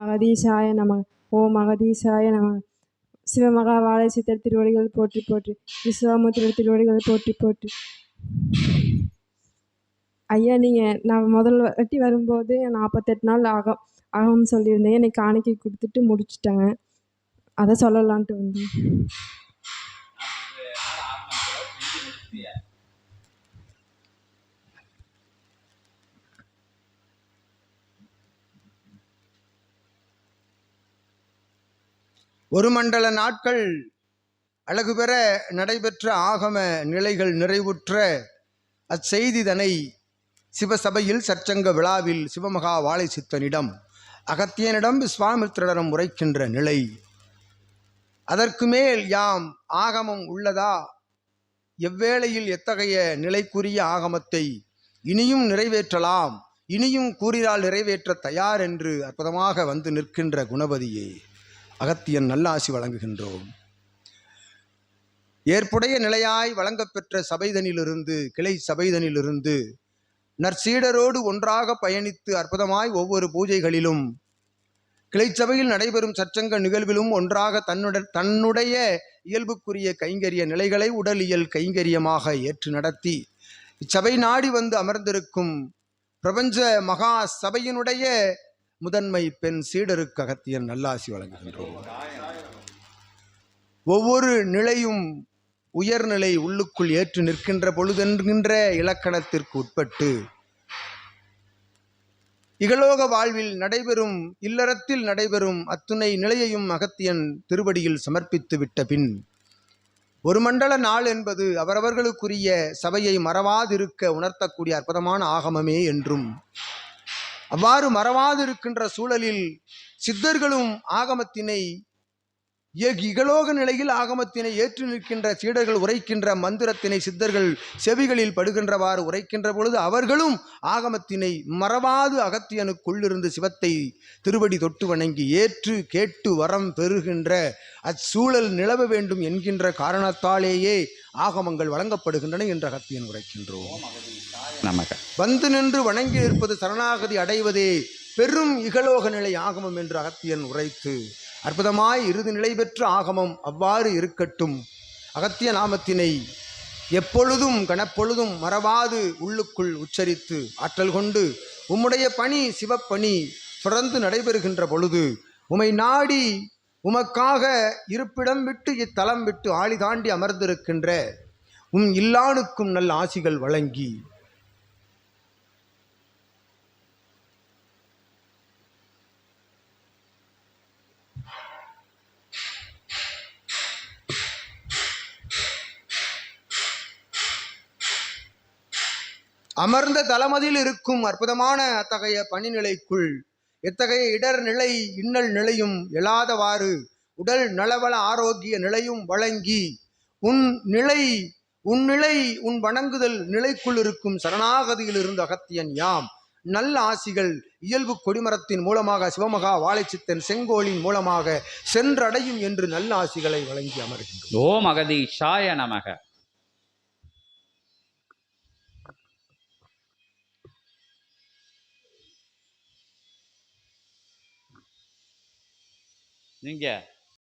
மகதீசாய நம ஓ மகதீசாய நம சிவமகா வாழை சித்தர் திருவடிகள் போற்றி போற்றி விஸ்வாமுத்திரர் திருவடிகள் போற்றி போற்றி. ஐயா நீங்கள் நான் முதல் வாட்டி வரும்போது நாற்பத்தெட்டு நாள் ஆகும் ஆகும்னு சொல்லியிருந்தேன். எனக்கு காணிக்கை கொடுத்துட்டு முடிச்சிட்டாங்க. அதை சொல்லலான்ட்டு வந்தேன். ஒரு மண்டல நாட்கள் அழகு பெற நடைபெற்ற ஆகம நிலைகள் நிறைவுற்ற அச்செய்திதனை சிவசபையில் சற்சங்க விழாவில் சிவமகா வாழை சித்தனிடம் அகத்தியனிடம் விஸ்வாமித்திரரிடம் உரைக்கின்ற நிலை. அதற்கு மேல் யாம் ஆகமம் உள்ளதா? எவ்வேளையில் எத்தகைய நிலைக்குரிய ஆகமத்தை இனியும் நிறைவேற்றலாம் இனியும் கூறினால் நிறைவேற்ற தயார் என்று அற்புதமாக வந்து நிற்கின்ற குணபதியே. அகத்தியன் நல்லாசி வழங்குகின்றோம். ஏற்புடைய நிலையாய் வழங்கப்பெற்ற சபைதனிலிருந்து கிளை சபைதனிலிருந்து நற்சீடரோடு ஒன்றாக பயணித்து அற்புதமாய் ஒவ்வொரு பூஜைகளிலும் கிளைச்சபையில் நடைபெறும் சச்சங்க நிகழ்விலும் ஒன்றாக தன்னுடன் தன்னுடைய இயல்புக்குரிய கைங்கரிய நிலைகளை உடலியல் கைங்கரியமாக ஏற்று நடத்தி இச்சபை நாடி வந்து அமர்ந்திருக்கும் பிரபஞ்ச மகா சபையினுடைய முதன்மை பெண் சீடருக்கு அகத்தியன் நல்லாசி வழங்குகின்றோம். ஒவ்வொரு நிலையும் உயர்நிலை உள்ளுக்குள் ஏற்று நிற்கின்ற பொழுதென்கின்ற இலக்கணத்திற்கு உட்பட்டு இகலோக வாழ்வில் நடைபெறும் இல்லறத்தில் நடைபெறும் அத்துணை நிலையையும் அகத்தியன் திருவடியில் சமர்ப்பித்து விட்ட பின் ஒரு மண்டல நாள் என்பது அவரவர்களுக்குரிய சபையை மறவாதிருக்க உணர்த்தக்கூடிய அற்புதமான ஆகமமே என்றும் அவ்வாறு மறவாது இருக்கின்ற சூழலில் சித்தர்களும் ஆகமத்தினை இகலோக நிலையில் ஆகமத்தினை ஏற்று நிற்கின்ற சீடர்கள் உரைக்கின்ற மந்திரத்தினை சித்தர்கள் செவிகளில் படுகின்றவாறு உரைக்கின்ற பொழுது அவர்களும் ஆகமத்தினை மறவாது அகத்தியனுக்குள்ளிருந்து சிவத்தை திருவடி தொட்டு வணங்கி ஏற்று கேட்டு வரம் பெறுகின்ற அச்சூழல் நிலவ வேண்டும் என்கின்ற காரணத்தாலேயே ஆகமங்கள் வழங்கப்படுகின்றன என்று அகத்தியன் உரைக்கின்றோம். நமக வந்து நின்று வணங்கி நிற்பது சரணாகதி அடைவதே பெரும் இகலோக நிலை ஆகமம் என்று அகத்தியன் உரைத்து அற்புதமாய் இறுதி நிலை பெற்ற ஆகமம் அவ்வாறு இருக்கட்டும். அகத்திய நாமத்தினை எப்பொழுதும் கனப்பொழுதும் மறவாது உள்ளுக்குள் உச்சரித்து ஆற்றல் கொண்டு உம்முடைய பணி சிவப்பணி தொடர்ந்து நடைபெறுகின்ற பொழுது உமை நாடி உமக்காக இருப்பிடம் விட்டு இத்தலம் விட்டு ஆளி தாண்டி அமர்ந்திருக்கின்ற உம் இல்லானுக்கும் நல்ல ஆசிகள் வழங்கி அமர்ந்த தளமதியில் இருக்கும் அற்புதமான அத்தகைய பணிநிலைக்குள் எத்தகைய இடர் நிலை இன்னல் நிலையும் எழாதவாறு உடல் நலவள ஆரோக்கிய நிலையும் வழங்கி உன் நிலை உன் நிலை உன் வணங்குதல் நிலைக்குள் இருக்கும் சரணாகதியில் இருந்த அகத்தியன் யாம். நல்ல ஆசிகள் இயல்பு கொடிமரத்தின் மூலமாக சிவமகா வாழைச்சித்தன் செங்கோலின் மூலமாக சென்றடையும் என்று நல்ல ஆசிகளை வழங்கி அமர்கின்றோம். ஓம் அகதீஷாய நமக. Ninguém.